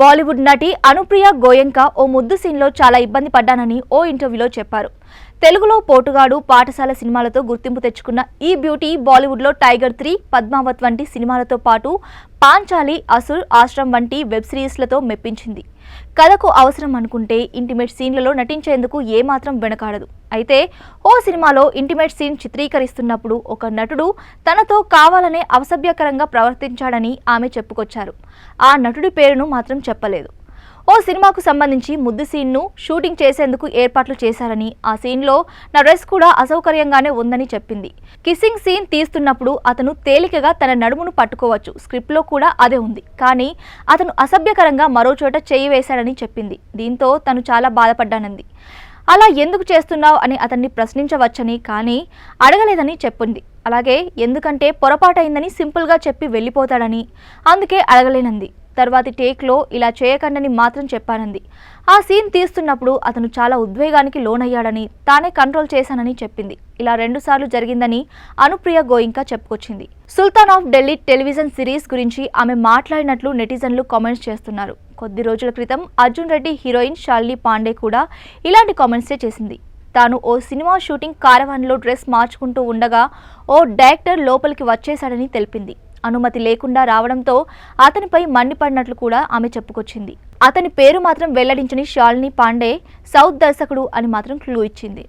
బాలీవుడ్ నటి అనుప్రియ గోయంక ఓ ముద్దు సీన్లో చాలా ఇబ్బంది పడ్డానని ఓ ఇంటర్వ్యూలో చెప్పారు. తెలుగులో పోటుగాడు పాఠశాల సినిమాలతో గుర్తింపు తెచ్చుకున్న ఈ బ్యూటీ బాలీవుడ్లో టైగర్ త్రీ పద్మావత్ వంటి సినిమాలతో పాటు పాంచాలి అసుర్ ఆశ్రమ్ వంటి వెబ్ సిరీస్లతో మెప్పించింది. కథకు అవసరం అనుకుంటే ఇంటిమేట్ సీన్లలో నటించేందుకు ఏమాత్రం వెనకాడదు. అయితే ఓ సినిమాలో ఇంటిమేట్ సీన్ చిత్రీకరిస్తున్నప్పుడు ఒక నటుడు తనతో కావాలనే అసభ్యకరంగా ప్రవర్తించాడని ఆమె చెప్పుకొచ్చారు. ఆ నటుడి పేరును మాత్రం చెప్పలేదు. ఓ సినిమాకు సంబంధించి ముద్దు సీన్ను షూటింగ్ చేసేందుకు ఏర్పాట్లు చేశారని ఆ సీన్లో నా డ్రెస్ కూడా అసౌకర్యంగానే ఉందని చెప్పింది. కిస్సింగ్ సీన్ తీస్తున్నప్పుడు అతను తేలికగా తన నడుమును పట్టుకోవచ్చు. స్క్రిప్ట్లో కూడా అదే ఉంది. కానీ అతను అసభ్యకరంగా మరో చోట చేయి వేశాడని చెప్పింది. దీంతో తను చాలా బాధపడ్డానంది. అలా ఎందుకు చేస్తున్నావు? అని అతన్ని ప్రశ్నించవచ్చని కానీ అడగలేదని చెప్పింది. అలాగే ఎందుకంటే పొరపాటైందని సింపుల్గా చెప్పి వెళ్ళిపోతాడని అందుకే అడగలేనంది. తర్వాతి టేక్లో ఇలా చేయకండని మాత్రం చెప్పానంది. ఆ సీన్ తీస్తున్నప్పుడు అతను చాలా ఉద్వేగానికి లోనయ్యాడని తానే కంట్రోల్ చేశానని చెప్పింది. ఇలా రెండుసార్లు జరిగిందని అనుప్రియ గోయింకా చెప్పుకొచ్చింది. Sultan of Delhi television series గురించి ఆమె మాట్లాడినట్లు నెటిజన్లు కామెంట్స్ చేస్తున్నారు. కొద్ది రోజుల క్రితం అర్జున్ రెడ్డి హీరోయిన్ షాల్ని పాండే కూడా ఇలాంటి కామెంట్సే చేసింది. తాను ఓ సినిమా షూటింగ్ కారవాన్లో డ్రెస్ మార్చుకుంటూ ఉండగా ఓ డైరెక్టర్ లోపలికి వచ్చేశాడని తెలిపింది. అనుమతి లేకుండా రావడంతో అతనిపై మండిపడినట్లు కూడా ఆమె చెప్పుకొచ్చింది. అతని పేరు మాత్రం వెల్లడించని షాలిని పాండే సౌత్ దర్శకుడు అని మాత్రం క్లూ ఇచ్చింది.